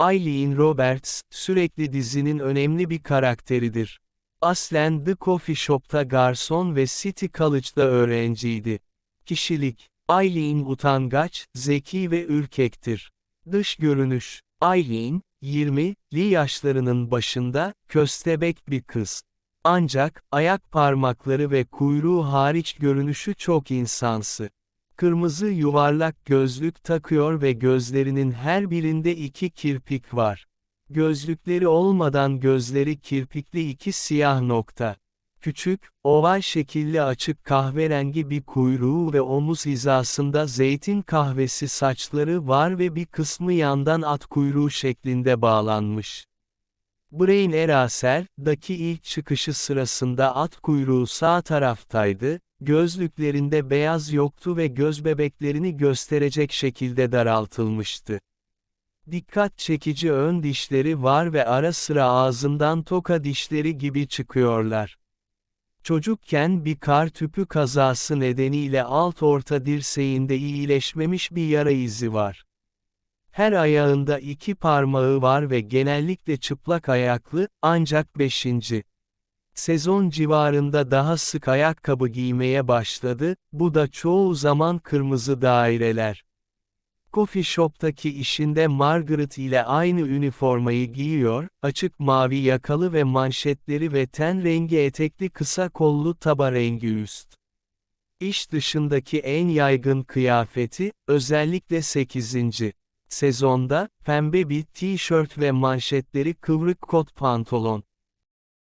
Eileen Roberts, sürekli dizinin önemli bir karakteridir. Aslen The Coffee Shop'ta garson ve City College'da öğrenciydi. Kişilik Eileen utangaç, zeki ve ürkektir. Dış görünüş Eileen, 20'li yaşlarının başında, köstebek bir kız. Ancak, ayak parmakları ve kuyruğu hariç görünüşü çok insansı. Kırmızı yuvarlak gözlük takıyor ve gözlerinin her birinde iki kirpik var. Gözlükleri olmadan gözleri kirpikli iki siyah nokta. Küçük, oval şekilli açık kahverengi bir kuyruğu ve omuz hizasında zeytin kahvesi saçları var ve bir kısmı yandan at kuyruğu şeklinde bağlanmış. Brain Eraser, daki ilk çıkışı sırasında at kuyruğu sağ taraftaydı, gözlüklerinde beyaz yoktu ve göz bebeklerini gösterecek şekilde daraltılmıştı. Dikkat çekici ön dişleri var ve ara sıra ağzından toka dişleri gibi çıkıyorlar. Çocukken bir kar tüpü kazası nedeniyle alt orta dirseğinde iyileşmemiş bir yara izi var. Her ayağında iki parmağı var ve genellikle çıplak ayaklı, ancak 5. Sezon civarında daha sık ayakkabı giymeye başladı, bu da çoğu zaman kırmızı daireler. Coffee Shop'taki işinde Margaret ile aynı üniformayı giyiyor, açık mavi yakalı ve manşetleri ve ten rengi etekli kısa kollu taba rengi üst. İş dışındaki en yaygın kıyafeti, özellikle 8. sezonda, pembe bir tişört ve manşetleri kıvrık kot pantolon.